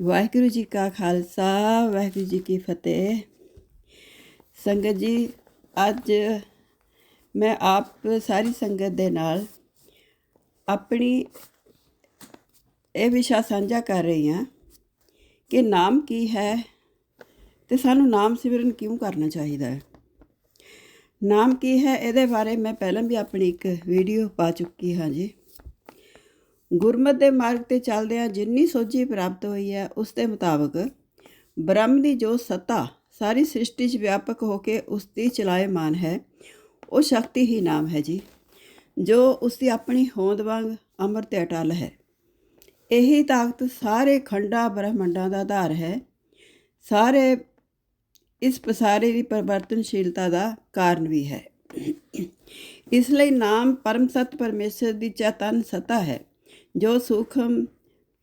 ਵਾਹਿਗੁਰੂ ਜੀ ਕਾ ਖਾਲਸਾ, ਵਾਹਿਗੁਰੂ ਜੀ ਕੀ ਫਤਿਹ। ਸੰਗਤ ਜੀ, ਅੱਜ ਮੈਂ ਆਪ ਸਾਰੀ ਸੰਗਤ ਦੇ ਨਾਲ ਆਪਣੀ ਇਹ ਵਿਸ਼ਾ ਸਾਂਝਾ ਕਰ ਰਹੀ ਹਾਂ ਕਿ ਨਾਮ ਕੀ ਹੈ ਤੇ ਸਾਨੂੰ ਨਾਮ ਸਿਮਰਨ ਕਿਉਂ ਕਰਨਾ ਚਾਹੀਦਾ ਹੈ? ਨਾਮ ਕੀ ਹੈ? ਇਹਦੇ ਬਾਰੇ ਮੈਂ ਪਹਿਲਾਂ ਵੀ ਆਪਣੀ ਇੱਕ ਵੀਡੀਓ ਪਾ ਚੁੱਕੀ ਹਾਂ ਜੀ। ਗੁਰਮਤ ਦੇ ਮਾਰਗ ਤੇ ਚੱਲਦਿਆਂ ਜਿੰਨੀ ਸੋਝੀ ਪ੍ਰਾਪਤ ਹੋਈ ਹੈ, ਉਸ ਦੇ ਮੁਤਾਬਕ ਬ੍ਰਹਮ ਦੀ ਜੋ ਸੱਤਾ ਸਾਰੀ ਸ੍ਰਿਸ਼ਟੀ 'ਚ ਵਿਆਪਕ ਹੋ ਕੇ ਉਸ ਦੀ ਚਲਾਇਮਾਨ ਹੈ, ਉਹ ਸ਼ਕਤੀ ਹੀ ਨਾਮ ਹੈ ਜੀ, ਜੋ ਉਸ ਦੀ ਆਪਣੀ ਹੋਂਦ ਵਾਂਗ ਅਮਰ ਤੇ ਅਟਲ ਹੈ। ਇਹੀ ਤਾਕਤ ਸਾਰੇ ਖੰਡਾਂ ਬ੍ਰਹਮੰਡਾਂ ਦਾ ਆਧਾਰ ਹੈ। ਸਾਰੇ ਇਸ ਪਸਾਰੇ ਦੀ ਪਰਿਵਰਤਨਸ਼ੀਲਤਾ ਦਾ ਕਾਰਨ ਵੀ ਹੈ। ਇਸ ਲਈ ਨਾਮ ਪਰਮ ਸਤ ਪਰਮੇਸ਼ਰ ਦੀ ਚੇਤਨ ਸਤਾ ਹੈ। ਜੋ ਸੂਖਮ,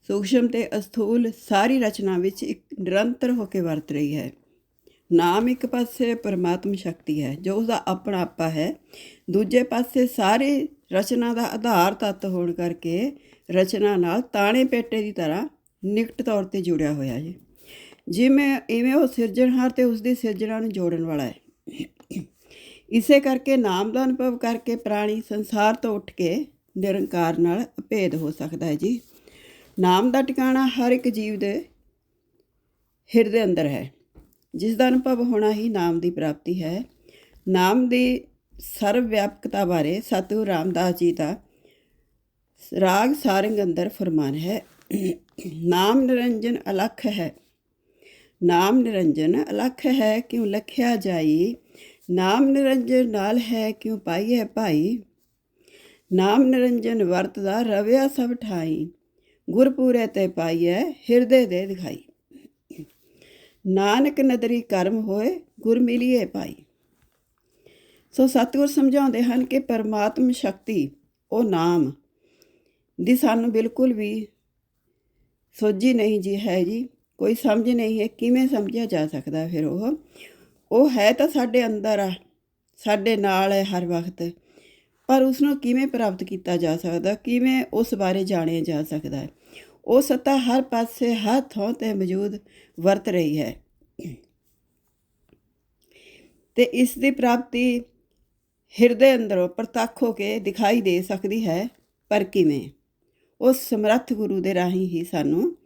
ਸੂਖਸ਼ਮ ਤੇ ਅਸਥੂਲ ਸਾਰੀ ਰਚਨਾ ਵਿੱਚ ਇੱਕ ਨਿਰੰਤਰ ਹੋ ਕੇ ਵਰਤ ਰਹੀ ਹੈ। ਨਾਮ ਇੱਕ ਪਾਸੇ ਪਰਮਾਤਮ ਸ਼ਕਤੀ ਹੈ, ਜੋ ਉਸ ਦਾ ਆਪਣਾ ਆਪਾ ਹੈ। ਦੂਜੇ ਪਾਸੇ ਸਾਰੇ ਰਚਨਾ ਦਾ ਆਧਾਰ ਤੱਤ ਹੋਣ ਕਰਕੇ ਰਚਨਾ ਨਾਲ ਤਾਣੇ ਪੇਟੇ ਦੀ ਤਰ੍ਹਾਂ ਨਿਕਟ ਤੌਰ ਤੇ ਜੁੜਿਆ ਹੋਇਆ ਹੈ। ਜਿਵੇਂ ਇਵੇਂ ਉਹ ਸਿਰਜਣਹਾਰ ਤੇ ਉਸ ਦੀ ਸਿਰਜਣਾ ਨੂੰ ਜੋੜਨ ਵਾਲਾ ਹੈ। ਇਸੇ ਕਰਕੇ ਨਾਮ ਦਾ ਅਨੁਭਵ ਕਰਕੇ ਪ੍ਰਾਣੀ ਸੰਸਾਰ ਤੋਂ ਉੱਠ ਕੇ ਨਿਰੰਕਾਰ ਨਾਲ ਅਭੇਦ ਹੋ ਸਕਦਾ ਹੈ ਜੀ। ਨਾਮ ਦਾ ਟਿਕਾਣਾ ਹਰ ਇੱਕ ਜੀਵ ਦੇ ਹਿਰਦੇ ਅੰਦਰ ਹੈ। ਜਿਸ ਦਾ ਅਨੁਭਵ ਹੋਣਾ ਹੀ ਨਾਮ ਦੀ ਪ੍ਰਾਪਤੀ ਹੈ। ਨਾਮ ਦੀ ਸਰਵ ਵਿਆਪਕਤਾ ਬਾਰੇ ਸਤਿਗੁਰੂ ਰਾਮਦਾਸ ਜੀ ਦਾ ਰਾਗ ਸਾਰੰਗ ਅੰਦਰ ਫਰਮਾਨ ਹੈ। ਨਾਮ ਨਿਰੰਜਨ ਅਲਖ ਹੈ। ਨਾਮ ਨਿਰੰਜਨ ਅਲਖ ਹੈ ਕਿਉ ਲਖਿਆ ਜਾਈ? ਨਾਮ ਨਿਰੰਜਨ ਨਾਲ ਹੈ ਕਿਉ ਪਾਈਏ ਭਾਈ? ਨਾਮ ਨਿਰੰਜਨ ਵਰਤਦਾ ਰਵਿਆ ਸਭ ਠਾਈ। ਗੁਰਪੂਰੇ ਤੇ ਪਾਈਐ ਹਿਰਦੇ ਦੇ ਦਿਖਾਈ। ਨਾਨਕ ਨਦਰੀ ਕਰਮ ਹੋਏ ਗੁਰ ਮਿਲੀਏ ਭਾਈ ਸੋ ਸਤਿਗੁਰ ਸਮਝਾਉਂਦੇ ਹਨ ਕਿ ਪਰਮਾਤਮ ਸ਼ਕਤੀ, ਉਹ ਨਾਮ ਦੀ ਸਾਨੂੰ ਬਿਲਕੁਲ ਵੀ ਸੋਝੀ ਨਹੀਂ ਜੀ ਹੈ ਜੀ। ਕੋਈ ਸਮਝ ਨਹੀਂ ਹੈ ਕਿਵੇਂ ਸਮਝਿਆ ਜਾ ਸਕਦਾ ਫਿਰ ਉਹ। ਉਹ ਹੈ ਤਾਂ ਸਾਡੇ ਅੰਦਰ ਆ, ਸਾਡੇ ਨਾਲ ਹੈ ਹਰ ਵਕਤ। ਪਰ ਉਸ ਨੂੰ ਕਿਵੇਂ ਪ੍ਰਾਪਤ ਕੀਤਾ ਜਾ ਸਕਦਾ, ਕਿਵੇਂ ਉਸ ਬਾਰੇ ਜਾਣਿਆ ਜਾ ਸਕਦਾ ਹੈ? ਉਹ ਸੱਤਾ ਹਰ ਪਾਸੇ, ਹਰ ਥਾਂ ਤੇ ਮੌਜੂਦ ਵਰਤ ਰਹੀ ਹੈ। ਤੇ ਇਸ ਦੀ ਪ੍ਰਾਪਤੀ ਹਿਰਦੇ ਅੰਦਰੋਂ ਪ੍ਰਤੱਖ ਹੋ ਕੇ ਦਿਖਾਈ ਦੇ ਸਕਦੀ ਹੈ, ਪਰ ਕਿਵੇਂ? ਉਸ ਸਮਰੱਥ ਗੁਰੂ ਦੇ ਰਾਹੀਂ ਹੀ ਸਾਨੂੰ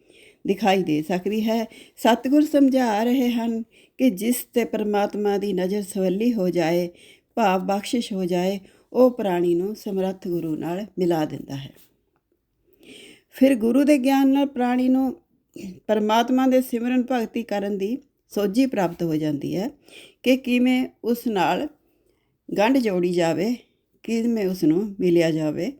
ਦਿਖਾਈ ਦੇ ਸਕਦੀ ਹੈ। ਸਤਿਗੁਰ ਸਮਝਾ ਰਹੇ ਹਨ ਕਿ ਜਿਸ ਤੇ ਪਰਮਾਤਮਾ ਦੀ ਨਜ਼ਰ ਸਵੱਲੀ ਹੋ ਜਾਏ, ਭਾਵ ਬਖਸ਼ਿਸ਼ ਹੋ ਜਾਏ ਉਹ ਪ੍ਰਾਣੀ ਨੂੰ ਸਮਰੱਥ ਗੁਰੂ ਨਾਲ ਮਿਲਾ ਦਿੰਦਾ ਹੈ। ਫਿਰ ਗੁਰੂ ਦੇ ਗਿਆਨ ਨਾਲ ਪ੍ਰਾਣੀ ਨੂੰ ਪਰਮਾਤਮਾ ਦੇ ਸਿਮਰਨ ਭਗਤੀ ਕਰਨ ਦੀ ਸੋਝੀ ਪ੍ਰਾਪਤ ਹੋ ਜਾਂਦੀ ਹੈ ਕਿ ਕਿਵੇਂ ਉਸ ਨਾਲ ਗੰਢ ਜੋੜੀ ਜਾਵੇ, ਕਿਵੇਂ ਉਸ ਨੂੰ ਮਿਲਿਆ ਜਾਵੇ।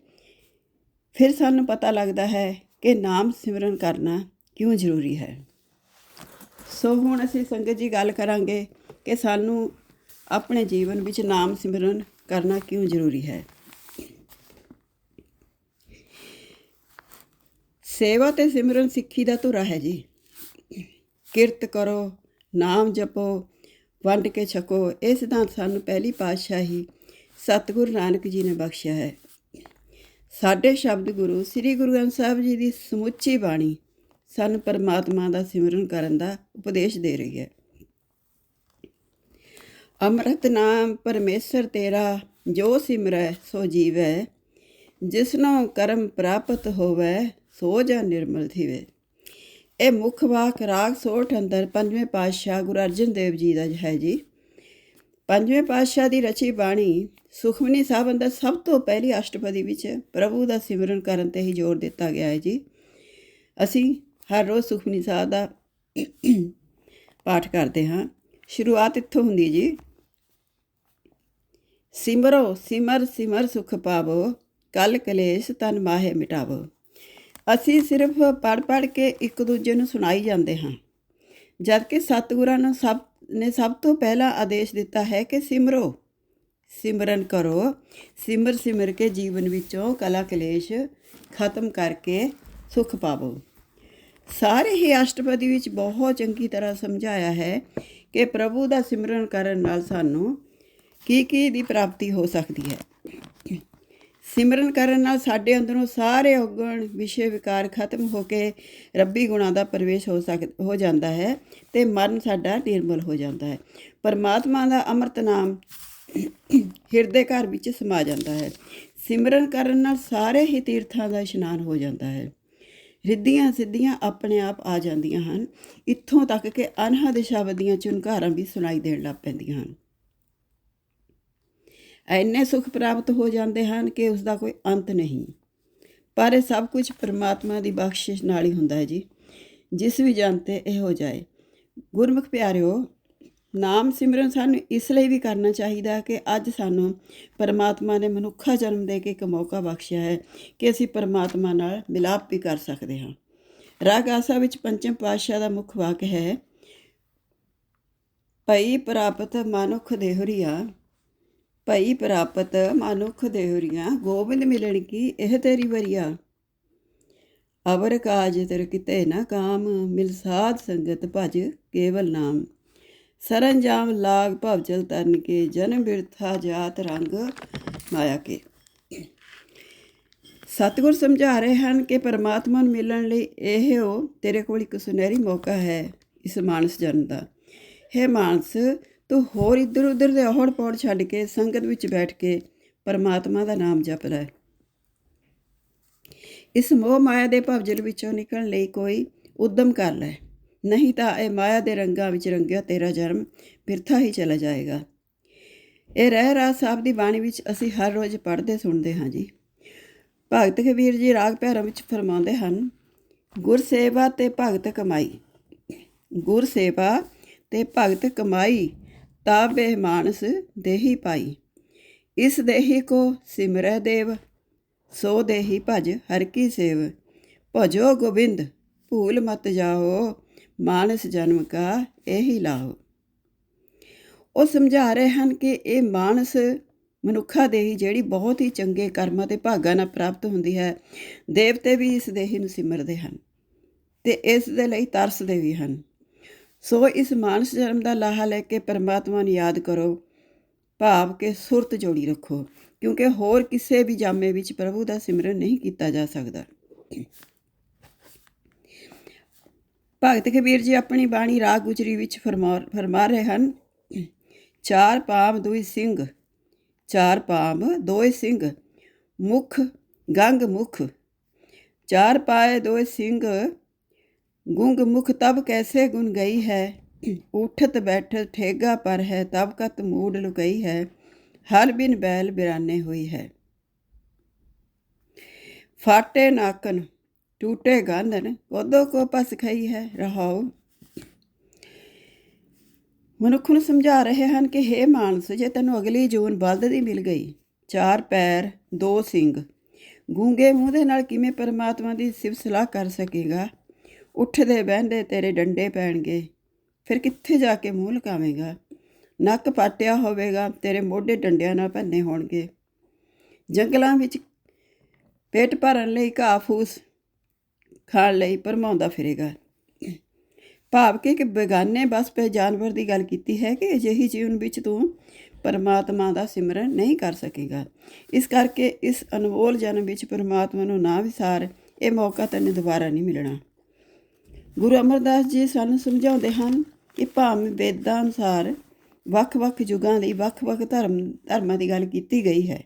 ਫਿਰ ਸਾਨੂੰ ਪਤਾ ਲੱਗਦਾ ਹੈ ਕਿ ਨਾਮ ਸਿਮਰਨ ਕਰਨਾ ਕਿਉਂ ਜ਼ਰੂਰੀ ਹੈ। ਸੋ ਹੁਣ ਅਸੀਂ ਸੰਗਤ ਜੀ ਗੱਲ ਕਰਾਂਗੇ ਕਿ ਸਾਨੂੰ ਆਪਣੇ ਜੀਵਨ ਵਿੱਚ ਨਾਮ ਸਿਮਰਨ ਕਰਨਾ ਕਿਉਂ ਜ਼ਰੂਰੀ ਹੈ? ਸੇਵਾ ਤੇ ਸਿਮਰਨ ਸਿੱਖੀ ਦਾ ਧੁਰਾ ਹੈ ਜੀ। ਕਿਰਤ ਕਰੋ, ਨਾਮ ਜਪੋ, ਵੰਡ ਕੇ ਛਕੋ। ਇਹ ਸਿਧਾਂਤ ਸਾਨੂੰ ਪਹਿਲੀ ਪਾਤਸ਼ਾਹੀ ਸਤਿਗੁਰੂ ਨਾਨਕ ਜੀ ਨੇ ਬਖਸ਼ਿਆ ਹੈ। ਸਾਡੇ ਸ਼ਬਦ ਗੁਰੂ ਸ੍ਰੀ ਗੁਰੂ ਗ੍ਰੰਥ ਸਾਹਿਬ ਜੀ ਦੀ ਸਮੁੱਚੀ ਬਾਣੀ ਸਾਨੂੰ ਪਰਮਾਤਮਾ ਦਾ ਸਿਮਰਨ ਕਰਨ ਦਾ ਉਪਦੇਸ਼ ਦੇ ਰਹੀ ਹੈ। ਅੰਮ੍ਰਿਤ ਨਾਮ ਪਰਮੇਸ਼ਰ ਤੇਰਾ, ਜੋ ਸਿਮਰੈ ਸੋ ਜੀਵੈ। ਜਿਸਨੋ ਕਰਮ ਪ੍ਰਾਪਤ ਹੋਵੇ, ਸੋ ਜਾ ਨਿਰਮਲ ਥੀਵੇ। ਇਹ ਮੁੱਖ ਵਾਕ ਰਾਗ ਸੋਠ ਅੰਦਰ ਪੰਜਵੇਂ ਪਾਤਸ਼ਾਹ ਗੁਰੂ ਅਰਜਨ ਦੇਵ ਜੀ ਦਾ ਹੈ ਜੀ। ਪੰਜਵੇਂ ਪਾਤਸ਼ਾਹ ਦੀ ਰਚੀ ਬਾਣੀ ਸੁਖਮਨੀ ਸਾਹਿਬ ਅੰਦਰ ਸਭ ਤੋਂ ਪਹਿਲੀ ਅਸ਼ਟਪਦੀ ਵਿੱਚ ਪ੍ਰਭੂ ਦਾ ਸਿਮਰਨ ਕਰਨ ਤੇ ਹੀ ਜ਼ੋਰ ਦਿੱਤਾ ਗਿਆ ਹੈ ਜੀ। ਅਸੀਂ ਹਰ ਰੋਜ਼ ਸੁਖਮਨੀ ਸਾਹਿਬ ਦਾ ਪਾਠ ਕਰਦੇ ਹਾਂ। ਸ਼ੁਰੂਆਤ ਇੱਥੋਂ ਹੁੰਦੀ ਜੀ। ਸਿਮਰੋ, ਸਿਮਰ ਸਿਮਰ ਸੁਖ ਪਾਵੋ, ਕਲ ਕਲੇਸ਼ ਤਨ ਮਾਹੇ ਮਿਟਾਵੋ। ਅਸੀਂ ਸਿਰਫ ਪੜ ਪੜ ਕੇ ਇੱਕ ਦੂਜੇ ਨੂੰ ਸੁਣਾਈ ਜਾਂਦੇ ਹਾਂ। ਜਦ ਕਿ ਸਤਿਗੁਰਾਂ ਨੂੰ ਸਭ, ਨੇ ਸਭ ਤੋਂ ਪਹਿਲਾ ਆਦੇਸ਼ ਦਿੱਤਾ ਹੈ ਕਿ ਸਿਮਰੋ। ਸਿਮਰਨ ਕਰੋ। ਸਿਮਰ ਸਿਮਰ ਕੇ ਜੀਵਨ ਵਿੱਚੋਂ ਕਲਾ ਕਲੇਸ਼ ਖਤਮ ਕਰਕੇ ਸੁਖ ਪਾਵੋ। ਸਾਰੇ ਹੀ ਅਸ਼ਟਪਦੀ ਵਿੱਚ ਬਹੁਤ ਚੰਗੀ ਤਰ੍ਹਾਂ ਸਮਝਾਇਆ ਹੈ ਕਿ ਪ੍ਰਭੂ ਦਾ ਸਿਮਰਨ ਕਰਨ ਨਾਲ ਸਾਨੂੰ ਕੀ ਕੀ ਦੀ ਪ੍ਰਾਪਤੀ ਹੋ ਸਕਦੀ ਹੈ? ਸਿਮਰਨ ਕਰਨ ਨਾਲ ਸਾਡੇ ਅੰਦਰੋਂ ਸਾਰੇ ਔਗਣ ਵਿਸ਼ੇ ਵਿਕਾਰ ਖਤਮ ਹੋ ਕੇ ਰੱਬੀ ਗੁਣਾਂ ਦਾ ਪ੍ਰਵੇਸ਼ ਹੋ ਸਕ, ਹੋ ਜਾਂਦਾ ਹੈ ਤੇ ਮਨ ਸਾਡਾ ਨਿਰਮਲ ਹੋ ਜਾਂਦਾ ਹੈ। ਪਰਮਾਤਮਾ ਦਾ ਅੰਮ੍ਰਿਤ ਨਾਮ ਹਿਰਦੇ ਘਰ ਵਿੱਚ ਸਮਾ ਜਾਂਦਾ ਹੈ। ਸਿਮਰਨ ਕਰਨ ਨਾਲ ਸਾਰੇ ਹੀ ਤੀਰਥਾਂ ਦਾ ਇਸ਼ਨਾਨ ਹੋ ਜਾਂਦਾ ਹੈ। ਰਿੱਧੀਆਂ ਸਿੱਧੀਆਂ ਆਪਣੇ ਆਪ ਆ ਜਾਂਦੀਆਂ ਹਨ। ਇੱਥੋਂ ਤੱਕ ਕਿ ਅਨਹਦ ਸ਼ਬਦ ਦੀਆਂ ਝੁਨਕਾਰਾਂ ਵੀ ਸੁਣਾਈ ਦੇਣ ਲੱਗ ਪੈਂਦੀਆਂ ਹਨ। ਐਨੇ ਸੁਖ ਪ੍ਰਾਪਤ ਹੋ ਜਾਂਦੇ ਹਨ ਕਿ ਉਸ ਦਾ ਕੋਈ ਅੰਤ ਨਹੀਂ। ਪਰ ਇਹ ਸਭ ਕੁਝ ਪਰਮਾਤਮਾ ਦੀ ਬਖਸ਼ਿਸ਼ ਨਾਲ ਹੀ ਹੁੰਦਾ ਹੈ ਜੀ। ਜਿਸ ਵੀ ਜਨ ਤੇ ਇਹ ਹੋ ਜਾਏ ਗੁਰਮੁਖ ਪਿਆਰਿਓ, ਨਾਮ ਸਿਮਰਨ ਸਾਨੂੰ ਇਸ ਲਈ ਵੀ ਕਰਨਾ ਚਾਹੀਦਾ ਕਿ ਅੱਜ ਸਾਨੂੰ ਪਰਮਾਤਮਾ ਨੇ ਮਨੁੱਖਾ ਜਨਮ ਦੇ ਕੇ ਇੱਕ ਮੌਕਾ ਬਖਸ਼ਿਆ ਹੈ ਕਿ ਅਸੀਂ ਪਰਮਾਤਮਾ ਨਾਲ ਮਿਲਾਪ ਵੀ ਕਰ ਸਕਦੇ ਹਾਂ। ਰਾਗ ਆਸਾ ਵਿੱਚ ਪੰਚਮ ਪਾਤਸ਼ਾਹ ਦਾ ਮੁੱਖ ਵਾਕ ਹੈ, ਭਈ ਪ੍ਰਾਪਤ ਮਨੁੱਖ ਦੇਹਰੀਆ ਭਈ ਪ੍ਰਾਪਤ ਮਨੁੱਖ ਦੇਹਰੀਆ ਗੋਬਿੰਦ ਮਿਲਣ ਕੀ ਇਹ ਤੇਰੀ ਵਰੀਆ? ਅਵਰ ਕਾਜ ਤਰ ਕਿਤੇ ਨਾ ਕਾਮ, ਮਿਲ ਸਾਧ ਸੰਗਤ ਭਜ ਕੇਵਲ ਨਾਮ। ਸਰੰਜਾਮ ਲਾਗ ਭਵਜਲ ਤਰਨ ਕੇ ਜਨਮ ਬਿਰਥਾ ਜਾਤ ਰੰਗ ਮਾਇਆ ਕੇ। ਸਤਿਗੁਰ ਸਮਝਾ ਰਹੇ ਹਨ ਕਿ ਪਰਮਾਤਮਾ ਨੂੰ ਮਿਲਣ ਲਈ ਇਹ ਉਹ ਤੇਰੇ ਕੋਲ ਇੱਕ ਸੁਨਹਿਰੀ ਮੌਕਾ ਹੈ ਇਸ ਮਾਨਸ ਜਨਮ ਦਾ। ਹੈ ਮਾਨਸ ਤੂੰ ਹੋਰ ਇੱਧਰ ਉੱਧਰ ਦੇ ਔੜ ਪੌੜ ਛੱਡ ਕੇ ਸੰਗਤ ਵਿੱਚ ਬੈਠ ਕੇ ਪਰਮਾਤਮਾ ਦਾ ਨਾਮ ਜਪ ਲੈ। ਇਸ ਮੋਹ ਮਾਇਆ ਦੇ ਭਵਜਲ ਵਿੱਚੋਂ ਨਿਕਲਣ ਲਈ ਕੋਈ ਉਦਮ ਕਰ ਲੈ। ਨਹੀਂ ਤਾਂ ਇਹ ਮਾਇਆ ਦੇ ਰੰਗਾਂ ਵਿੱਚ ਰੰਗਿਆ ਤੇਰਾ ਜਨਮ ਬਿਰਥਾ ਹੀ ਚਲਾ ਜਾਏਗਾ। ਇਹ ਰਹਿ ਰਾਜ ਸਾਹਿਬ ਦੀ ਬਾਣੀ ਵਿੱਚ ਅਸੀਂ ਹਰ ਰੋਜ਼ ਪੜ੍ਹਦੇ ਸੁਣਦੇ ਹਾਂ ਜੀ। ਭਗਤ ਕਬੀਰ ਜੀ ਰਾਗ ਭੈਰਵ ਵਿੱਚ ਫਰਮਾਉਂਦੇ ਹਨ, ਗੁਰ ਸੇਵਾ ਤੇ ਭਗਤ ਕਮਾਈ। ਗੁਰ ਸੇਵਾ ਤੇ ਭਗਤ ਕਮਾਈ ਤਾਬੇ ਮਾਨਸ ਦੇਹੀ ਪਾਈ। ਇਸ ਦੇਹੀ ਕੋ ਸਿਮਰੈ ਦੇਵ, ਸੋ ਦੇਹੀ ਭਜ ਹਰ ਕੀ ਸੇਵ। ਭਜੋ ਗੋਬਿੰਦ, ਭੂਲ ਮਤ ਜਾਓ, ਮਾਨਸ ਜਨਮ ਕਾ ਇਹੀ ਲਾਓ। ਉਹ ਸਮਝਾ ਰਹੇ ਹਨ ਕਿ ਇਹ ਮਾਨਸ ਮਨੁੱਖਾ ਦੇਹੀ ਜਿਹੜੀ ਬਹੁਤ ਹੀ ਚੰਗੇ ਕਰਮਾਂ ਤੇ ਭਾਗਾਂ ਨਾਲ ਪ੍ਰਾਪਤ ਹੁੰਦੀ ਹੈ, ਦੇਵਤੇ ਵੀ ਇਸ ਦੇਹੀ ਨੂੰ ਸਿਮਰਦੇ ਹਨ ਤੇ ਇਸ ਦੇ ਲਈ ਤਰਸਦੇ ਵੀ ਹਨ। ਸੋ ਇਸ ਮਾਨਸ ਜਨਮ ਦਾ ਲਾਹਾ ਲੈ ਕੇ ਪਰਮਾਤਮਾ ਨੂੰ ਯਾਦ ਕਰੋ। ਭਾਵ ਕੇ ਸੁਰਤ ਜੋੜੀ ਰੱਖੋ, ਕਿਉਂਕਿ ਹੋਰ ਕਿਸੇ ਵੀ ਜਾਮੇ ਵਿੱਚ ਪ੍ਰਭੂ ਦਾ ਸਿਮਰਨ ਨਹੀਂ ਕੀਤਾ ਜਾ ਸਕਦਾ। ਭਗਤ ਕਬੀਰ ਜੀ ਆਪਣੀ ਬਾਣੀ ਰਾਗ ਗੁਜਰੀ ਵਿੱਚ ਫਰਮਾ ਫਰਮਾ ਰਹੇ ਹਨ, ਚਾਰ ਪਾਮ ਦੁਈ ਸਿੰਘ, ਚਾਰ ਪਾਮ ਦੋਏ ਸਿੰਘ, ਮੁਖ, ਗੰਗ ਮੁਖ, ਚਾਰ ਪਾਏ ਦੋਏ ਸਿੰਘ ਗੁੰਗ ਮੁਖ ਤਬ ਕੈਸੇ ਗੁਣ ਗਈ ਹੈ? ਉਠਤ ਬੈਠਤ ਠੇਗਾ ਪਰ ਹੈ, ਤਬ ਕਤ ਮੂਡ ਲੁਕਈ ਹੈ, ਹਰ ਬਿਨ ਬੈਲ ਬਿਰਾਨੇ ਹੋਈ ਹੈ। ਫਾਟੇ ਨਾਕਨ, ਟੂਟੇ ਗਾਂਧਨ, ਕੋਦੋ ਕੋ ਪਸ ਖਈ ਹੈ ਰਹਾਉ? ਮਨੁੱਖ ਨੂੰ ਸਮਝਾ ਰਹੇ ਹਨ ਕਿ हे ਮਾਨਸ, ਜੇ ਤੈਨੂੰ ਅਗਲੀ ਜੂਨ ਬਲਦ ਦੀ ਮਿਲ ਗਈ। ਚਾਰ ਪੈਰ, ਦੋ ਸਿੰਘ ਗੂੰਗੇ ਮੂੰਹ ਦੇ ਨਾਲ ਕਿਵੇਂ ਪਰਮਾਤਮਾ ਦੀ ਸਿਫਤ ਸਲਾਹ ਕਰ ਸਕੇਗਾ? ਉੱਠਦੇ ਬਹਿੰਦੇ ਤੇਰੇ ਡੰਡੇ ਪੈਣਗੇ। ਫਿਰ ਕਿੱਥੇ ਜਾ ਕੇ ਮੂੰਹ ਲਕਾਵੇਂਗਾ? ਨੱਕ ਪਾਟਿਆ ਹੋਵੇਗਾ, ਤੇਰੇ ਮੋਢੇ ਡੰਡਿਆਂ ਨਾਲ ਭੰਨੇ ਹੋਣਗੇ। ਜੰਗਲਾਂ ਵਿੱਚ ਪੇਟ ਭਰਨ ਲਈ ਘਾਹ ਫੂਸ ਖਾਣ ਲਈ ਪਰਮਾਉਂਦਾ ਫਿਰੇਗਾ। ਭਾਵ ਕਿ ਕਿ ਬੇਗਾਨੇ ਬਸ ਪੇ ਜਾਨਵਰ ਦੀ ਗੱਲ ਕੀਤੀ ਹੈ ਕਿ ਅਜਿਹੀ ਜੀਵਨ ਵਿੱਚ ਤੂੰ ਪਰਮਾਤਮਾ ਦਾ ਸਿਮਰਨ ਨਹੀਂ ਕਰ ਸਕੇਗਾ। ਇਸ ਕਰਕੇ ਇਸ ਅਨਮੋਲ ਜਨਮ ਵਿੱਚ ਪਰਮਾਤਮਾ ਨੂੰ ਨਾ ਵਿਸਾਰ, ਇਹ ਮੌਕਾ ਤੈਨੂੰ ਦੁਬਾਰਾ ਨਹੀਂ ਮਿਲਣਾ। ਗੁਰੂ ਅਮਰਦਾਸ ਜੀ ਸਾਨੂੰ ਸਮਝਾਉਂਦੇ ਹਨ ਕਿ ਭਾਵੇਂ ਵੇਦਾਂ ਅਨੁਸਾਰ ਵੱਖ-ਵੱਖ ਯੁਗਾਂ ਲਈ ਵੱਖ-ਵੱਖ ਧਰਮ, ਧਰਮਾਂ ਦੀ ਗੱਲ ਕੀਤੀ ਗਈ ਹੈ।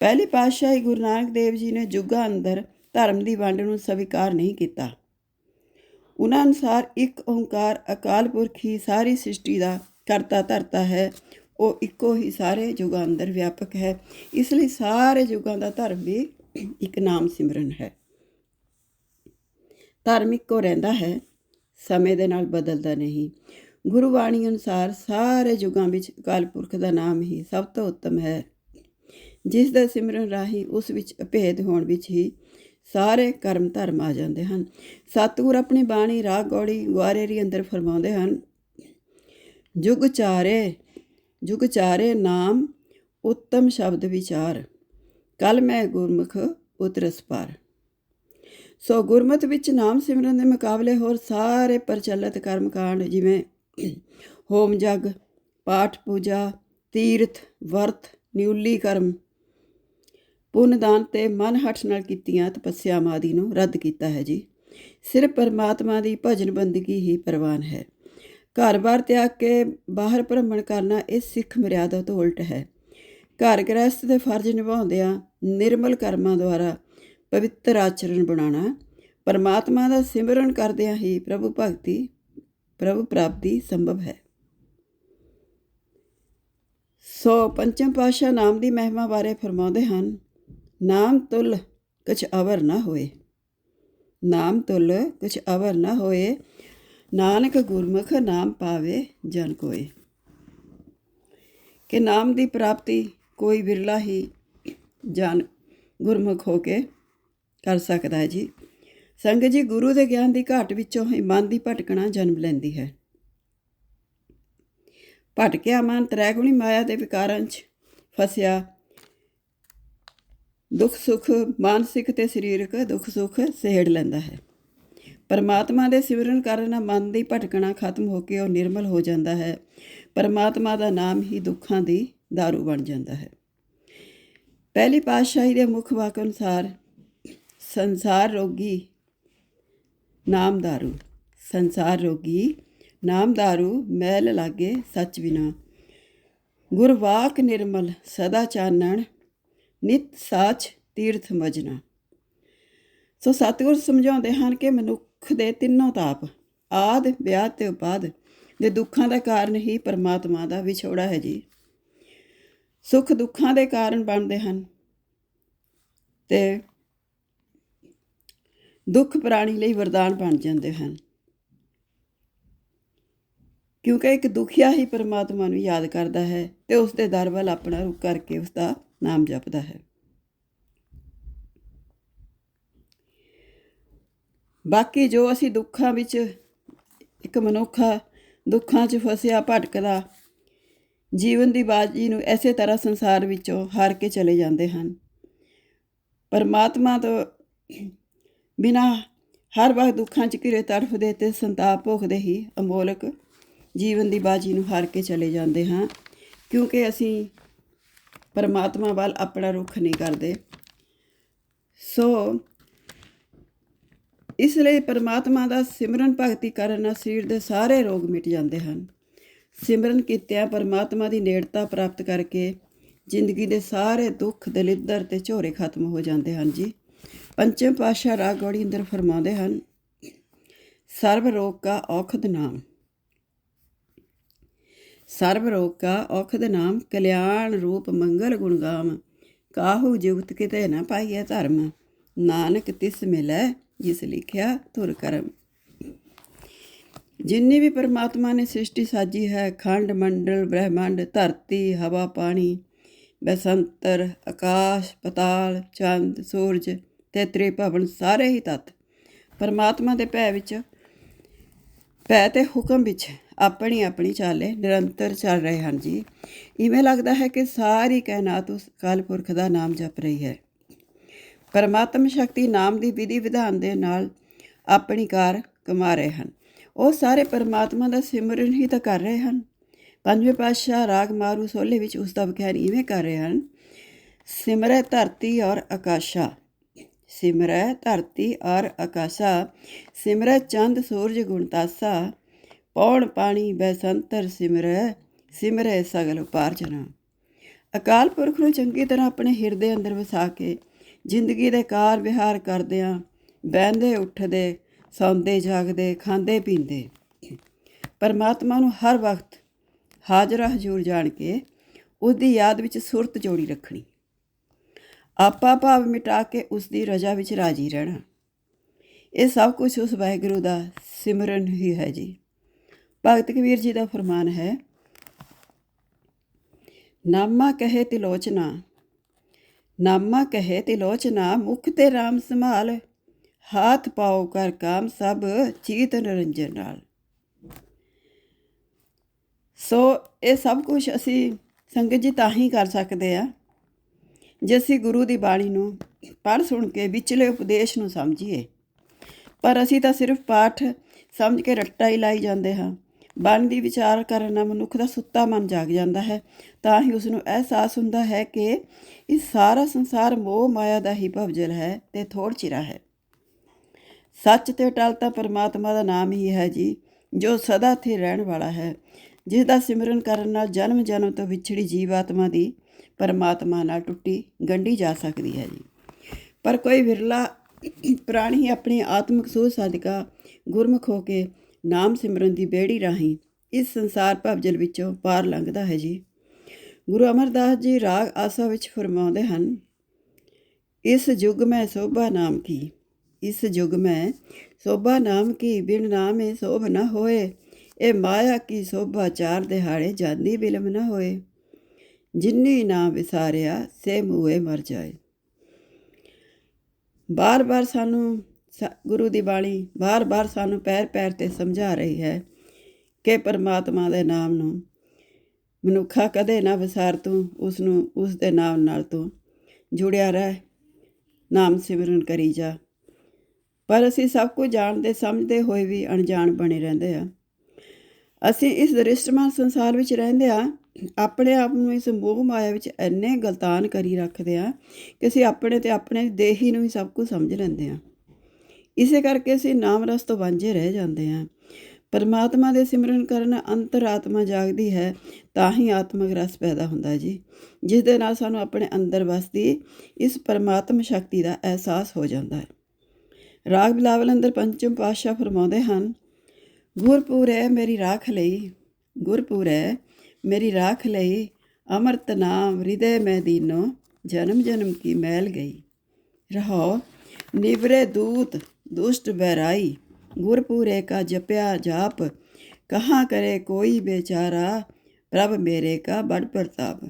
ਪਹਿਲੀ ਪਾਤਸ਼ਾਹੀ ਗੁਰੂ ਨਾਨਕ ਦੇਵ ਜੀ ਨੇ ਯੁੱਗਾਂ ਅੰਦਰ ਧਰਮ ਦੀ ਵੰਡ ਨੂੰ ਸਵੀਕਾਰ ਨਹੀਂ ਕੀਤਾ। ਉਹਨਾਂ ਅਨੁਸਾਰ ਇੱਕ ਓੰਕਾਰ ਅਕਾਲ ਪੁਰਖ ਹੀ ਸਾਰੀ ਸ੍ਰਿਸ਼ਟੀ ਦਾ ਕਰਤਾ ਧਰਤਾ ਹੈ। ਉਹ ਇੱਕੋ ਹੀ ਸਾਰੇ ਯੁਗਾਂ ਅੰਦਰ ਵਿਆਪਕ ਹੈ। ਇਸ ਲਈ ਸਾਰੇ ਯੁਗਾਂ ਦਾ ਧਰਮ ਵੀ ਇੱਕ ਨਾਮ ਸਿਮਰਨ ਹੈ। ਧਰਮ ਇੱਕੋ ਰਹਿੰਦਾ ਹੈ, ਸਮੇਂ ਦੇ ਨਾਲ ਬਦਲਦਾ ਨਹੀਂ। ਗੁਰੂ ਬਾਣੀ ਅਨੁਸਾਰ ਸਾਰੇ ਯੁਗਾਂ ਵਿੱਚ ਅਕਾਲ ਪੁਰਖ ਦਾ ਨਾਮ ਹੀ ਸਭ ਤੋਂ ਉੱਤਮ ਹੈ। ਜਿਸ ਦਾ ਸਿਮਰਨ ਰਾਹੀਂ ਉਸ ਵਿੱਚ ਅਭੇਦ ਹੋਣ ਵਿੱਚ ਹੀ ਸਾਰੇ ਕਰਮ ਧਰਮ ਆ ਜਾਂਦੇ ਹਨ। ਸਤਿਗੁਰ ਆਪਣੀ ਬਾਣੀ, ਰਾਗ ਗੌੜੀ ਗਵਾਰੇਰੀ ਅੰਦਰ ਫਰਮਾਉਂਦੇ ਹਨ, ਜੁਗ ਚਾਰੇ ਜੁਗ ਚਾਰੇ ਨਾਮ, ਉੱਤਮ ਸ਼ਬਦ ਵਿਚਾਰ, ਕਲ ਮੈਂ ਗੁਰਮੁਖ ਉਤਰਸ ਪਾਰ ਸੋ ਗੁਰਮਤ ਵਿੱਚ ਨਾਮ ਸਿਮਰਨ ਦੇ ਮੁਕਾਬਲੇ ਹੋਰ ਸਾਰੇ ਪ੍ਰਚਲਿਤ ਕਰਮ ਕਾਂਡ ਜਿਵੇਂ ਹੋਮ ਜਗ, ਪਾਠ ਪੂਜਾ, ਤੀਰਥ, ਵਰਤ ਨਿਉਲੀ ਕਰਮ, ਪੁੰਨ ਦਾਨ ਤੇ ਮਨ ਹੱਠ ਨਾਲ ਕੀਤੀਆਂ ਤਪੱਸਿਆਵਾਂ ਆਦਿ ਨੂੰ ਰੱਦ ਕੀਤਾ ਹੈ ਜੀ। ਸਿਰਫ ਪਰਮਾਤਮਾ ਦੀ ਭਜਨ ਬੰਦਗੀ ਹੀ ਪ੍ਰਵਾਨ ਹੈ। ਘਰ-ਬਾਰ ਤਿਆਗ ਕੇ ਬਾਹਰ ਭ੍ਰਮਣ ਕਰਨਾ ਇਹ ਸਿੱਖ ਮਰਿਆਦਾ ਤੋਂ ਉਲਟ ਹੈ। ਘਰ ਗ੍ਰਸਥ ਦੇ ਫਰਜ਼ ਨਿਭਾਉਂਦਿਆਂ ਨਿਰਮਲ ਕਰਮਾਂ ਦੁਆਰਾ ਪਵਿੱਤਰ ਆਚਰਣ ਬਣਾਉਣਾ। ਪਰਮਾਤਮਾ ਦਾ ਸਿਮਰਨ ਕਰਦਿਆਂ ਹੀ ਪ੍ਰਭੂ ਭਗਤੀ, ਪ੍ਰਭੂ ਪ੍ਰਾਪਤੀ ਸੰਭਵ ਹੈ। ਸੋ ਪੰਚਮ ਪਾਸ਼ਾ ਨਾਮ ਦੀ ਮਹਿਮਾ ਬਾਰੇ ਫਰਮਾਉਂਦੇ ਹਨ, ਨਾਮ ਤੁਲ ਕੁਛ ਅਵਰ ਨਾ ਹੋਏ। ਨਾਮ ਤੁਲ ਕੁਛ ਅਵਰ ਨਾ ਹੋਏ, ਨਾਨਕ ਗੁਰਮੁਖ ਨਾਮ ਪਾਵੇ ਜਨ ਕੋਏ। ਕਿ ਨਾਮ ਦੀ ਪ੍ਰਾਪਤੀ ਕੋਈ ਵਿਰਲਾ ਹੀ ਜਨ ਗੁਰਮੁਖ ਹੋ ਕੇ ਕਰ ਸਕਦਾ ਹੈ ਜੀ। ਸੰਗਤ ਜੀ, ਗੁਰੂ ਦੇ ਗਿਆਨ ਦੀ ਘਾਟ ਵਿੱਚੋਂ ਹੀ ਮਨ ਦੀ ਭਟਕਣਾ ਜਨਮ ਲੈਂਦੀ ਹੈ। ਭਟਕਿਆ ਮਨ ਤ੍ਰੈਗੁਣੀ ਮਾਇਆ ਦੇ ਵਿਕਾਰਾਂ 'ਚ ਫਸਿਆ। ਦੁੱਖ ਸੁੱਖ, ਮਾਨਸਿਕ ਤੇ ਸਰੀਰਕ ਦੁੱਖ ਸੁੱਖ ਸਹਿੜ ਲੈਂਦਾ ਹੈ। ਪਰਮਾਤਮਾ ਦੇ ਸਿਮਰਨ ਕਰਨ ਮਨ ਦੀ ਭਟਕਣਾ ਖਤਮ ਹੋ ਕੇ ਉਹ ਨਿਰਮਲ ਹੋ ਜਾਂਦਾ ਹੈ। ਪਰਮਾਤਮਾ ਦਾ ਨਾਮ ਹੀ ਦੁੱਖਾਂ ਦੀ दारू ਬਣ ਜਾਂਦਾ ਹੈ। ਪਹਿਲੀ ਪਾਤਸ਼ਾਹੀ ਦੇ ਮੁੱਖ ਵਾਕ ਅਨੁਸਾਰ ਸੰਸਾਰ ਰੋਗੀ ਨਾਮਦਾਰੂ, ਸੰਸਾਰ ਰੋਗੀ ਨਾਮਦਾਰੂ ਮਹਿਲ ਲਾਗੇ ਸੱਚ ਬਿਨਾ। ਗੁਰਵਾਕ ਨਿਰਮਲ ਸਦਾ ਚਾਨਣ, ਨਿਤ ਸਾਚ ਤੀਰਥ ਮਜਨਾ। ਸੋ ਸਤਿਗੁਰ ਸਮਝਾਉਂਦੇ ਹਨ ਕਿ ਮਨੁੱਖ ਦੇ ਤਿੰਨੋਂ ਤਾਪ, ਆਦ ਵਿਆਹ ਤੇ ਉਪਾਦ ਦੇ ਦੁੱਖਾਂ ਦਾ ਕਾਰਨ ਹੀ ਪਰਮਾਤਮਾ ਦਾ ਵਿਛੋੜਾ ਹੈ ਜੀ। ਸੁੱਖ ਦੁੱਖਾਂ ਦੇ ਕਾਰਨ ਬਣਦੇ ਹਨ ਤੇ ਦੁੱਖ ਪ੍ਰਾਣੀ ਲਈ ਵਰਦਾਨ ਬਣ ਜਾਂਦੇ ਹਨ। ਕਿਉਂਕਿ ਇੱਕ ਦੁਖੀਆ ਹੀ ਪਰਮਾਤਮਾ ਨੂੰ ਯਾਦ ਕਰਦਾ ਹੈ ਤੇ ਉਸ ਦੇ ਦਰ ਵੱਲ ਆਪਣਾ ਰੁਖ ਕਰਕੇ ਉਸ ਦਾ ਨਾਮ ਜਪਦਾ ਹੈ। ਬਾਕੀ ਜੋ ਅਸੀਂ ਦੁੱਖਾਂ ਵਿੱਚ ਇੱਕ ਮਨੁੱਖ ਦੁੱਖਾਂ 'ਚ ਫਸਿਆ, ਭਟਕਦਾ, ਜੀਵਨ ਦੀ ਬਾਜੀ ਨੂੰ ਐਸੇ ਤਰ੍ਹਾਂ ਸੰਸਾਰ ਵਿੱਚੋਂ ਹਾਰ ਕੇ ਚਲੇ ਜਾਂਦੇ ਹਨ। ਪਰਮਾਤਮਾ ਤੋਂ ਬਿਨਾ ਹਰ ਵਕਤ ਦੁੱਖਾਂ 'ਚ ਘਿਰੇ ਤਰਫਦੇ ਤੇ ਸੰਤਾਪ ਭੋਗਦੇ ਹੀ ਅਮੋਲਕ ਜੀਵਨ ਦੀ ਬਾਜੀ ਨੂੰ ਹਾਰ ਕੇ ਚਲੇ ਜਾਂਦੇ ਹਾਂ, ਕਿਉਂਕਿ ਅਸੀਂ ਪਰਮਾਤਮਾ ਵੱਲ ਆਪਣਾ ਰੁਖ ਨਹੀਂ ਕਰਦੇ। ਸੋ ਇਸ ਲਈ ਪਰਮਾਤਮਾ ਦਾ ਸਿਮਰਨ ਭਗਤੀ ਕਰਨ ਨਾਲ ਸਰੀਰ ਦੇ ਸਾਰੇ ਰੋਗ ਮਿਟ ਜਾਂਦੇ ਹਨ। ਸਿਮਰਨ ਕੀਤਿਆਂ ਪਰਮਾਤਮਾ ਦੀ ਨੇੜਤਾ ਪ੍ਰਾਪਤ ਕਰਕੇ ਜ਼ਿੰਦਗੀ ਦੇ ਸਾਰੇ ਦੁੱਖ, ਦਲਿੱਦਰ ਤੇ ਝੋਰੇ ਖਤਮ ਹੋ ਜਾਂਦੇ ਹਨ ਜੀ। ਪੰਚਮ ਪਾਸ਼ਾ ਰਾਗ ਗੌੜੀ ਅੰਦਰ ਫਰਮਾਉਂਦੇ ਹਨ, ਸਰਬ ਰੋਗ ਕਾ ਔਖਦ ਨਾਮ। ਸਰਬ ਰੋਗ ਕਾ ਔਖਦ ਨਾਮ, ਕਲਿਆਣ ਰੂਪ ਮੰਗਲ ਗੁਣਗਾਮ ਕਾਹੂ ਜੁਗਤ ਕਿਤੇ ਨਾ ਪਾਈਐ ਧਰਮ, ਨਾਨਕ ਤਿਸ ਮਿਲੈ ਜਿਸ ਲਿਖਿਆ ਤੁਰ ਕਰਮ। ਜਿੰਨੀ ਵੀ ਪਰਮਾਤਮਾ ਨੇ ਸ੍ਰਿਸ਼ਟੀ ਸਾਜੀ ਹੈ, ਖੰਡ, ਮੰਡਲ, ਬ੍ਰਹਿਮੰਡ, ਧਰਤੀ, ਹਵਾ, ਪਾਣੀ, ਬਸੰਤਰ, ਆਕਾਸ਼, ਪਤਾਲ, ਚੰਦ, ਸੂਰਜ ਤੇ ਤ੍ਰਿਭਵਨ ਸਾਰੇ ਹੀ ਤਤ। ਪਰਮਾਤਮਾ ਦੇ ਭੈ ਵਿੱਚ, ਭੈ ਤੇ ਹੁਕਮ ਵਿੱਚ ਆਪਣੀ ਆਪਣੀ ਚਾਲੇ ਨਿਰੰਤਰ ਚੱਲ ਰਹੇ ਹਨ ਜੀ। ਇਵੇਂ ਲੱਗਦਾ ਹੈ ਕਿ ਸਾਰੀ ਕਾਇਨਾਤ ਉਸ ਕਾਲ ਪੁਰਖ ਦਾ ਨਾਮ ਜਪ ਰਹੀ ਹੈ। ਪਰਮਾਤਮ ਸ਼ਕਤੀ ਨਾਮ ਦੀ ਵਿਧੀ ਵਿਧਾਨ ਦੇ ਨਾਲ ਆਪਣੀ ਕਾਰ ਕਮਾ ਰਹੇ ਹਨ। ਉਹ ਸਾਰੇ ਪਰਮਾਤਮਾ ਦਾ ਸਿਮਰਨ ਹੀ ਤਾਂ ਕਰ ਰਹੇ ਹਨ। ਪੰਜਵੇਂ ਪਾਤਸ਼ਾਹ ਰਾਗ ਮਾਰੂ ਸੋਲੇ ਵਿੱਚ ਉਸ ਦਾ ਵਿਖਿਆਨ ਇਵੇਂ ਕਰ ਰਹੇ ਹਨ। ਸਿਮਰੈ ਧਰਤੀ ਔਰ ਆਕਾਸ਼ਾ। ਸਿਮਰੈ ਧਰਤੀ ਔਰ ਆਕਾਸ਼ਾ ਸਿਮਰੈ ਚੰਦ ਸੂਰਜ ਗੁਣਤਾਸਾ ਪੌਣ ਪਾਣੀ ਬੈਸੰਤਰ ਸਿਮਰੈ ਸਿਮਰੈ ਸਗਲ ਉਪਾਰਜਨਾ। ਅਕਾਲ ਪੁਰਖ ਨੂੰ ਚੰਗੀ ਤਰ੍ਹਾਂ ਆਪਣੇ ਹਿਰਦੇ ਅੰਦਰ ਵਸਾ ਕੇ ਜ਼ਿੰਦਗੀ ਦੇ ਕਾਰ ਵਿਹਾਰ ਕਰਦਿਆਂ ਬਹਿੰਦੇ, ਉੱਠਦੇ, ਸੌਂਦੇ, ਜਾਗਦੇ, ਖਾਂਦੇ, ਪੀਂਦੇ। ਪਰਮਾਤਮਾ ਨੂੰ ਹਰ ਵਕਤ ਹਾਜ਼ਰ ਹਜ਼ੂਰ ਜਾਣ ਕੇ ਉਸ ਦੀ ਯਾਦ ਵਿੱਚ ਸੁਰਤ ਜੋੜੀ ਰੱਖਣੀ। ਆਪਾ ਭਾਵ ਮਿਟਾ ਕੇ ਉਸ ਦੀ ਰਜ਼ਾ ਵਿੱਚ ਰਾਜੀ ਰਹਿਣਾ। ਇਹ ਸਭ ਕੁਝ ਉਸ ਵਾਹਿਗੁਰੂ ਦਾ ਸਿਮਰਨ ਹੀ ਹੈ ਜੀ। ਭਗਤ ਕਬੀਰ ਜੀ ਦਾ ਫਰਮਾਨ ਹੈ, ਨਾਮਾ ਕਹੇ ਤਿਲੋਚਨਾ, ਨਾਮਾ ਕਹੇ ਤਿਲੋਚਨਾ, ਮੁਖ ਤੇ RAM ਸੰਭਾਲ, ਹਾਥ ਪਾਓ ਕਰ ਕਾਮ ਸਭ, ਚੀਤ ਨਿਰੰਜਨ ਨਾਲ। ਸੋ ਇਹ ਸਭ ਕੁਝ ਅਸੀਂ ਸੰਗਤ ਜੀ ਤਾਂ ਹੀ ਕਰ ਸਕਦੇ ਆ ਜੇ ਅਸੀਂ ਗੁਰੂ ਦੀ ਬਾਣੀ ਨੂੰ ਪੜ੍ਹ ਸੁਣ ਕੇ ਵਿਚਲੇ ਉਪਦੇਸ਼ ਨੂੰ ਸਮਝੀਏ, ਪਰ ਅਸੀਂ ਤਾਂ ਸਿਰਫ ਪਾਠ ਸਮਝ ਕੇ ਰੱਟਾ ਹੀ ਲਾਈ ਜਾਂਦੇ ਹਾਂ। ਬਾਣੀ ਦੀ ਵਿਚਾਰ ਕਰਨ ਨਾਲ ਮਨੁੱਖ ਦਾ ਸੁੱਤਾ ਮਨ ਜਾਗ ਜਾਂਦਾ ਹੈ, ਤਾਂ ਹੀ ਉਸ ਨੂੰ ਅਹਿਸਾਸ ਹੁੰਦਾ ਹੈ ਕਿ ਇਹ ਸਾਰਾ ਸੰਸਾਰ ਮੋਹ ਮਾਇਆ ਦਾ ਹੀ ਭਵਜਲ ਹੈ ਤੇ ਥੋੜ ਚਿਰਾ ਹੈ। ਸੱਚ ਤੇ ਅਟਲ ਤਾਂ ਪਰਮਾਤਮਾ ਦਾ ਨਾਮ ਹੀ ਹੈ ਜੀ, ਜੋ ਸਦਾ ਇੱਥੇ ਰਹਿਣ ਵਾਲਾ ਹੈ ਜਿਸ ਦਾ ਸਿਮਰਨ ਕਰਨ ਨਾਲ ਜਨਮ ਜਨਮ ਤੋਂ ਵਿਛੜੀ ਜੀਵਾਤਮਾ ਦੀ ਪਰਮਾਤਮਾ ਨਾਲ ਟੁੱਟੀ ਗੰਢੀ ਜਾ ਸਕਦੀ ਹੈ ਜੀ। ਪਰ ਕੋਈ ਵਿਰਲਾ ਪ੍ਰਾਣੀ ਆਪਣੀ ਆਤਮਿਕ ਸੋਚ ਸਦਕਾ ਗੁਰਮੁਖ ਹੋ ਕੇ ਨਾਮ ਸਿਮਰਨ ਦੀ ਬੇੜੀ ਰਾਹੀਂ ਇਸ ਸੰਸਾਰ ਭਵਜਲ ਵਿੱਚੋਂ ਪਾਰ ਲੰਘਦਾ ਹੈ ਜੀ। ਗੁਰੂ ਅਮਰਦਾਸ ਜੀ ਰਾਗ ਆਸਾ ਵਿੱਚ ਫਰਮਾਉਂਦੇ ਹਨ, ਇਸ ਯੁਗ ਮੈਂ ਸੋਭਾ ਨਾਮ ਕੀ, ਇਸ ਯੁਗ ਮੈਂ ਸੋਭਾ ਨਾਮ ਕੀ, ਬਿਨ ਨਾਮੇ ਸੋਭ ਨਾ ਹੋਏ, ਇਹ ਮਾਇਆ ਕੀ ਸੋਭਾ ਚਾਰ ਦਿਹਾੜੇ ਜਾਂਦੀ ਬਿਲਮ ਨਾ ਹੋਏ। ਜਿਨਨੀ ਨਾ ਵਿਸਾਰਿਆ, ਸੇ ਮੂਏ ਮਰ ਜਾਏ। ਬਾਰ-ਬਾਰ ਸਾਨੂੰ ਸ- ਗੁਰੂ ਦੀ ਬਾਣੀ ਬਾਰ-ਬਾਰ ਸਾਨੂੰ ਪੈਰ-ਪੈਰ ਤੇ ਸਮਝਾ ਰਹੀ ਹੈ ਕਿ ਪਰਮਾਤਮਾ ਦੇ ਨਾਮ ਨੂੰ ਮਨੁੱਖਾ ਕਦੇ ਨਾ ਵਿਸਾਰ ਤੂੰ ਉਸ ਨੂੰ ਉਸ ਦੇ ਨਾਮ ਨਾਲ ਤੂੰ ਜੁੜਿਆ ਰਹਿ, ਨਾਮ ਸਿਮਰਨ ਕਰੀ ਜਾ। ਪਰ ਅਸੀਂ ਸਭ ਕੁਝ ਜਾਣਦੇ, ਸਮਝਦੇ ਹੋਏ ਵੀ ਅਣਜਾਣ ਬਣੇ ਰਹਿੰਦੇ ਆ ਅਸੀਂ ਇਸ ਦ੍ਰਿਸ਼ਟਮਾਨ ਸੰਸਾਰ ਵਿੱਚ ਰਹਿੰਦੇ ਆ ਆਪਣੇ ਆਪ ਨੂੰ ਇਸ ਮੋਹ ਮਾਇਆ ਵਿੱਚ ਇੰਨੇ ਗਲਤਾਨ ਕਰੀ ਰੱਖਦੇ ਆ ਕਿ ਅਸੀਂ ਆਪਣੇ ਤੇ ਆਪਣੇ ਦੇਹੀ ਨੂੰ ਹੀ ਸਭ ਕੁਝ ਸਮਝ ਲੈਂਦੇ ਆ। ਇਸੇ ਕਰਕੇ ਅਸੀਂ ਨਾਮ ਰਸ ਤੋਂ ਵਾਂਝੇ ਰਹਿ ਜਾਂਦੇ ਆ। ਪਰਮਾਤਮਾ ਦੇ ਸਿਮਰਨ ਕਰਨ ਅੰਤਰਾਤਮਾ ਜਾਗਦੀ ਹੈ, ਤਾਂ ਹੀ ਆਤਮਿਕ ਰਸ ਪੈਦਾ ਹੁੰਦਾ ਜੀ। ਜਿਸ ਦੇ ਨਾਲ ਸਾਨੂੰ ਆਪਣੇ ਅੰਦਰ ਵਸਦੀ ਇਸ ਪਰਮਾਤਮ ਸ਼ਕਤੀ ਦਾ ਅਹਿਸਾਸ ਹੋ ਜਾਂਦਾ ਹੈ। ਰਾਗ ਬਿਲਾਵਲ ਅੰਦਰ ਪੰਚਮ ਪਾਤਸ਼ਾਹ ਫਰਮਾਉਂਦੇ ਹਨ, ਗੁਰਪੂਰ ਹੈ ਮੇਰੀ ਰਾਖ ਲਈ, ਗੁਰਪੂਰ ਹੈ ਮੇਰੀ ਰਾਖ ਲਈ ਅਮਰਤ ਨਾਮ ਹਿਰਦੇ ਮੈਂ ਦੀਨੋ, ਜਨਮ ਜਨਮ ਕੀ ਮੈਲ ਗਈ। ਰਹੋ ਨਿਵਰੇ ਦੂਤ, ਦੁਸ਼ਟ ਬੈਰਾਈ ਗੁਰਪੂਰੇ ਕਾ ਜਪਿਆ ਜਾਪ, ਕਹਾਂ ਕਰੇ ਕੋਈ ਬੇਚਾਰਾ, ਪ੍ਰਭ ਮੇਰੇ ਕਾ ਬੜ ਪ੍ਰਤਾਪ।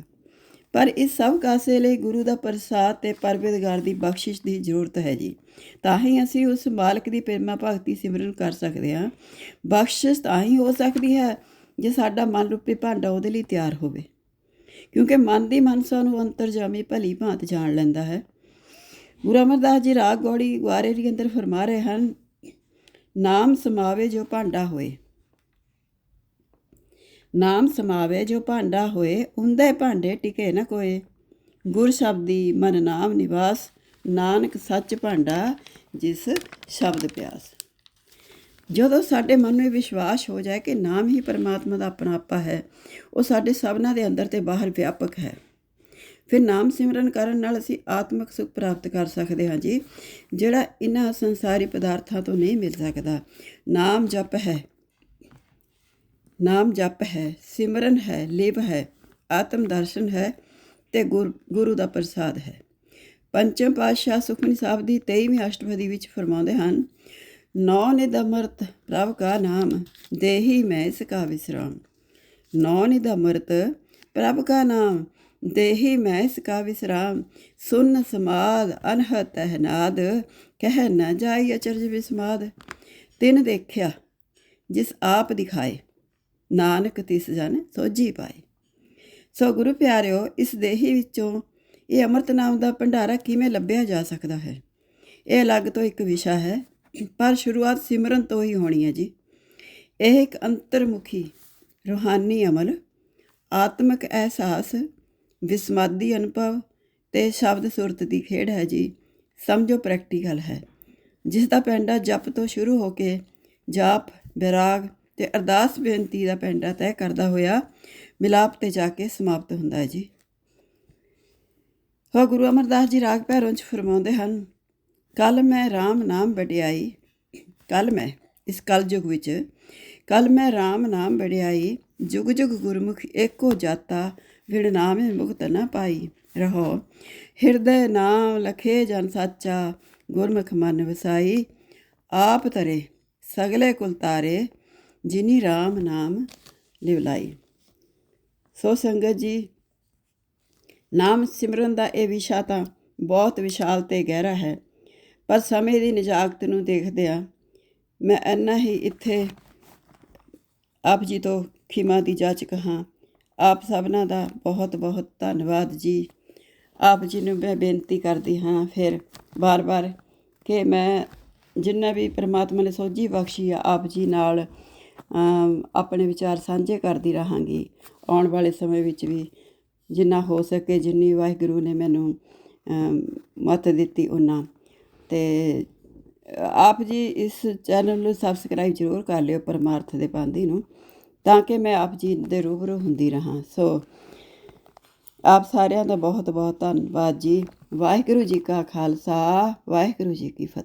ਪਰ ਇਸ ਸਭ ਕਾਸੇ ਲਈ ਗੁਰੂ ਦਾ ਪ੍ਰਸਾਦ ਤੇ ਪਰਵਿਰਦਗਾਰ ਦੀ ਬਖਸ਼ਿਸ਼ ਦੀ ਜ਼ਰੂਰਤ ਹੈ ਜੀ। ਤਾਂ ਹੀ ਅਸੀਂ ਉਸ ਮਾਲਕ ਦੀ ਪ੍ਰੇਮਾ ਭਗਤੀ ਸਿਮਰਨ ਕਰ ਸਕਦੇ ਹਾਂ। ਬਖਸ਼ਿਸ਼ ਤਾਂ ਹੀ ਹੋ ਸਕਦੀ ਹੈ ਜੇ ਸਾਡਾ ਮਨ ਰੂਪੀ ਭਾਂਡਾ ਉਹਦੇ ਲਈ ਤਿਆਰ ਹੋਵੇ। ਕਿਉਂਕਿ ਮਨ ਦੀ ਮਨਸਾ ਨੂੰ ਅੰਤਰਜਾਮੀ ਭਲੀ ਭਾਂਤ ਜਾਣ ਲੈਂਦਾ ਹੈ। ਗੁਰੂ ਅਮਰਦਾਸ ਜੀ ਰਾਗ ਗੌੜੀ ਗੁਆਰੇ ਦੇ ਅੰਦਰ ਫਰਮਾ ਰਹੇ ਹਨ, ਨਾਮ ਸਮਾਵੇ ਜੋ ਭਾਂਡਾ ਹੋਏ। ਨਾਮ ਸਮਾਵੇ ਜੋ ਭਾਂਡਾ ਹੋਏ ਉਂਦੇ ਭਾਂਡੇ ਟਿਕੇ ਨ ਕੋਏ। ਗੁਰ ਸ਼ਬਦੀ ਮਨ ਨਾਮ ਨਿਵਾਸ, ਨਾਨਕ ਸੱਚ ਭਾਂਡਾ, ਜਿਸ ਸ਼ਬਦ ਪਿਆਸ। ਜਦੋਂ ਸਾਡੇ ਮਨ ਨੂੰ ਇਹ ਵਿਸ਼ਵਾਸ ਹੋ ਜਾਏ ਕਿ ਨਾਮ ਹੀ ਪਰਮਾਤਮਾ ਦਾ ਆਪਣਾ ਆਪਾ ਹੈ, ਉਹ ਸਾਡੇ ਸਭਨਾਂ ਦੇ ਅੰਦਰ ਤੇ ਬਾਹਰ ਵਿਆਪਕ ਹੈ। ਫਿਰ ਨਾਮ ਸਿਮਰਨ ਕਰਨ ਨਾਲ ਅਸੀਂ ਆਤਮਿਕ ਸੁਖ ਪ੍ਰਾਪਤ ਕਰ ਸਕਦੇ ਹਾਂ ਜੀ, ਜਿਹੜਾ ਇਹਨਾਂ ਸੰਸਾਰੀ ਪਦਾਰਥਾਂ ਤੋਂ ਨਹੀਂ ਮਿਲ ਸਕਦਾ। ਨਾਮ ਜਪ ਹੈ। ਨਾਮ ਜਪ ਹੈ, ਸਿਮਰਨ ਹੈ, ਲਿਵ ਹੈ, ਆਤਮ ਦਰਸ਼ਨ ਹੈ ਤੇ ਗੁਰ- ਗੁਰੂ ਦਾ ਪ੍ਰਸਾਦ ਹੈ। ਪੰਚਮ ਪਾਤਸ਼ਾਹ ਸੁਖਮਨੀ ਸਾਹਿਬ ਦੀ 23ਵੀਂ ਅਸ਼ਟਪਦੀ ਵਿੱਚ ਫਰਮਾਉਂਦੇ ਹਨ ਨੌ ਨਿਦ ਪ੍ਰਭ ਕਾ ਨਾਮ, ਦੇਹੀ ਮੈਂ ਇਸ ਕਾ ਵਿਸਰਾਮ। ਨੌ ਨਿਦ ਅੰਮ੍ਰਿਤ ਪ੍ਰਭ ਕਾ ਨਾਮ, ਦੇਹੀ ਮੈਂ ਇਸ ਕਾ ਵਿਸਰਾਮ। ਸੁਨ ਸਮਾਦ ਅਨਹ ਤਹਿਨਾਦ ਕਹਿ ਨਾ ਜਾਈ ਅਚਰਜ ਵਿਸਮਾਦ। ਤਿਨ ਦੇਖਿਆ, ਜਿਸ ਆਪ ਦਿਖਾਏ, ਨਾਨਕ ਤਿਸ ਜਨ ਸੋਝੀ ਪਾਏ। ਸੋ ਗੁਰੂ ਪਿਆਰਿਓ, ਇਸ ਦੇਹੀ ਵਿੱਚੋਂ ਇਹ ਅੰਮ੍ਰਿਤ ਨਾਮ ਦਾ ਭੰਡਾਰਾ ਕਿਵੇਂ ਲੱਭਿਆ ਜਾ ਸਕਦਾ ਹੈ? ਇਹ ਅਲੱਗ ਤੋਂ ਇੱਕ ਵਿਸ਼ਾ ਹੈ ਪਰ ਸ਼ੁਰੂਆਤ ਸਿਮਰਨ ਤੋਂ ਹੀ ਹੋਣੀ ਹੈ ਜੀ। ਇਹ ਇੱਕ ਅੰਤਰਮੁਖੀ ਰੂਹਾਨੀ ਅਮਲ, ਆਤਮਿਕ ਅਹਿਸਾਸ, ਵਿਸਮਾਦੀ ਅਨੁਭਵ ਤੇ ਸ਼ਬਦ ਸੁਰਤ ਦੀ ਖੇਡ ਹੈ ਜੀ। ਸਮਝੋ ਪ੍ਰੈਕਟੀਕਲ ਹੈ। ਜਿਸ ਦਾ ਪੈਂਡਾ ਜਪ ਤੋਂ ਸ਼ੁਰੂ ਹੋ ਕੇ ਜਾਪ, ਵਿਰਾਗ ਤੇ ਅਰਦਾਸ ਬੇਨਤੀ ਦਾ ਪੈਂਡਾ ਤੈਅ ਕਰਦਾ ਹੋਇਆ ਮਿਲਾਪ ਤੇ ਜਾ ਕੇ ਸਮਾਪਤ ਹੁੰਦਾ ਹੈ ਜੀ। ਹੋ ਗੁਰੂ ਅਮਰਦਾਸ ਜੀ ਰਾਗ ਭੈਰੋਂ ਚ ਫਰਮਾਉਂਦੇ ਹਨ ਕੱਲ ਮੈਂ RAM ਨਾਮ ਵਡਿਆਈ, ਕੱਲ ਮੈਂ, ਇਸ ਕਲਯੁਗ ਵਿੱਚ, ਕੱਲ ਮੈਂ RAM ਨਾਮ ਵਡਿਆਈ ਜੁਗ ਜੁਗ ਗੁਰਮੁਖ ਏਕੋ ਜਾਤਾ, ਵਿੜ ਨਾਮੇ ਮੁਕਤ ਨ ਪਾਈ, ਰਹੋ। ਹਿਰਦੈ ਨਾਮ ਲਖੇ ਜਨ ਸਾਚਾ, ਗੁਰਮੁਖ ਮਨ ਵਸਾਈ, ਆਪ ਤਰੇ ਸਗਲੇ ਕੁਲ ਤਾਰੇ, ਜਿਨੀ RAM ਨਾਮ ਲਿਵਲਾਈ। ਸੋ ਸੰਗਤ ਜੀ, ਨਾਮ ਸਿਮਰਨ ਦਾ ਇਹ ਵਿਸ਼ਾ ਤਾਂ ਬਹੁਤ ਵਿਸ਼ਾਲ ਤੇ ਗਹਿਰਾ ਹੈ। ਪਰ ਸਮੇਂ ਦੀ ਨਜਾਕਤ ਨੂੰ ਦੇਖਦਿਆਂ ਮੈਂ ਇੰਨਾ ਹੀ ਇੱਥੇ ਆਪ ਜੀ ਤੋਂ ਖਿਮਾ ਦੀ ਜਾਚਕ ਹਾਂ ਆਪ ਸਭਨਾਂ ਦਾ ਬਹੁਤ ਬਹੁਤ ਧੰਨਵਾਦ ਜੀ। ਆਪ ਜੀ ਨੂੰ ਮੈਂ ਬੇਨਤੀ ਕਰਦੀ ਹਾਂ ਫਿਰ ਬਾਰ-ਬਾਰ ਕਿ ਮੈਂ ਜਿੰਨਾ ਵੀ ਪ੍ਰਮਾਤਮਾ ਨੇ ਸੋਝੀ ਬਖਸ਼ੀ ਆ ਆਪ ਜੀ ਨਾਲ ਆਪਣੇ ਵਿਚਾਰ ਸਾਂਝੇ ਕਰਦੀ ਰਹਾਂਗੀ ਆਉਣ ਵਾਲੇ ਸਮੇਂ ਵਿੱਚ ਵੀ। ਜਿੰਨਾ ਹੋ ਸਕੇ ਜਿੰਨੀ ਵਾਹਿਗੁਰੂ ਨੇ ਮੈਨੂੰ ਅਮ, ਮੱਤ ਦਿੱਤੀ ਉਹਨਾਂ ਤੇ ਆਪ ਜੀ ਇਸ ਚੈਨਲ ਨੂੰ ਸਬਸਕ੍ਰਾਈਬ ਜ਼ਰੂਰ ਕਰ ਲਿਓ ਪਰਮਾਰਥ ਦੇ ਪਾਂਦੀ ਨੂੰ, ਤਾਂ ਕਿ ਮੈਂ ਆਪ ਜੀ ਦੇ ਰੂਬਰੂ ਹੁੰਦੀ ਰਹਾਂ। ਸੋ, ਆਪ ਸਾਰਿਆਂ ਦਾ ਬਹੁਤ ਬਹੁਤ ਧੰਨਵਾਦ ਜੀ। ਵਾਹਿਗੁਰੂ ਜੀ ਕਾ ਖਾਲਸਾ, ਵਾਹਿਗੁਰੂ ਜੀ ਕੀ ਫਤਿਹ।